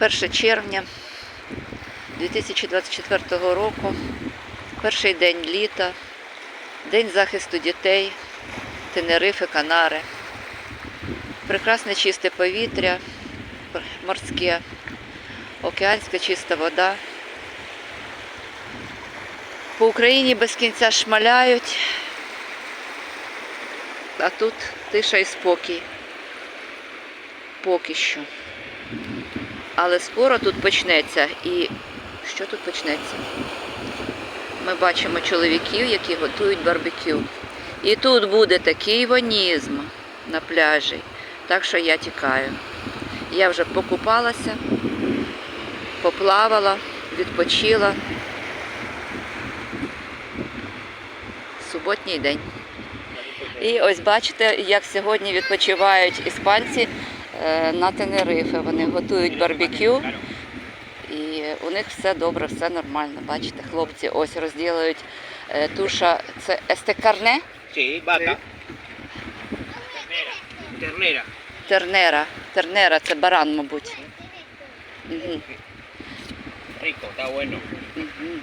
1 червня 2024 року, перший день літа, День захисту дітей, Тенерифи, Канари. Прекрасне чисте повітря, морське, океанська чиста вода. По Україні без кінця шмаляють, а тут тиша і спокій. Поки що. Але скоро тут почнеться. І що тут почнеться? Ми бачимо чоловіків, які готують барбекю. І тут буде такий вонізм на пляжі. Так що я тікаю. Я вже покупалася, поплавала, відпочила. Суботній день. І ось бачите, як сьогодні відпочивають іспанці на Тенерифе. Вони готують барбекю. І у них все добре, все нормально. Бачите, хлопці ось розділують е, туша. Це естекарне? Ternera. Тернера. Тернера це баран, мабуть. Угу. Rico, está bueno. Угу.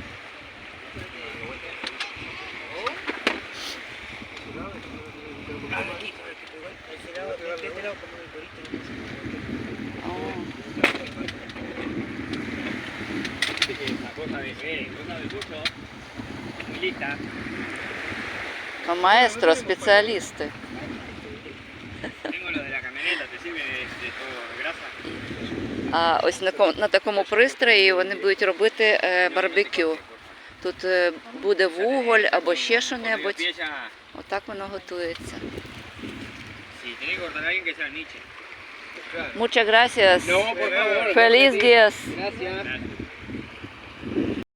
Todo de grasa? А ось на, на такому пристрої вони будуть робити е, барбекю. Тут е, буде вуголь або ще що-небудь. Отак воно готується. Tenés que cortar a alguien que sea Nietzsche. Muchas gracias. No, por favor. Feliz días. Gracias.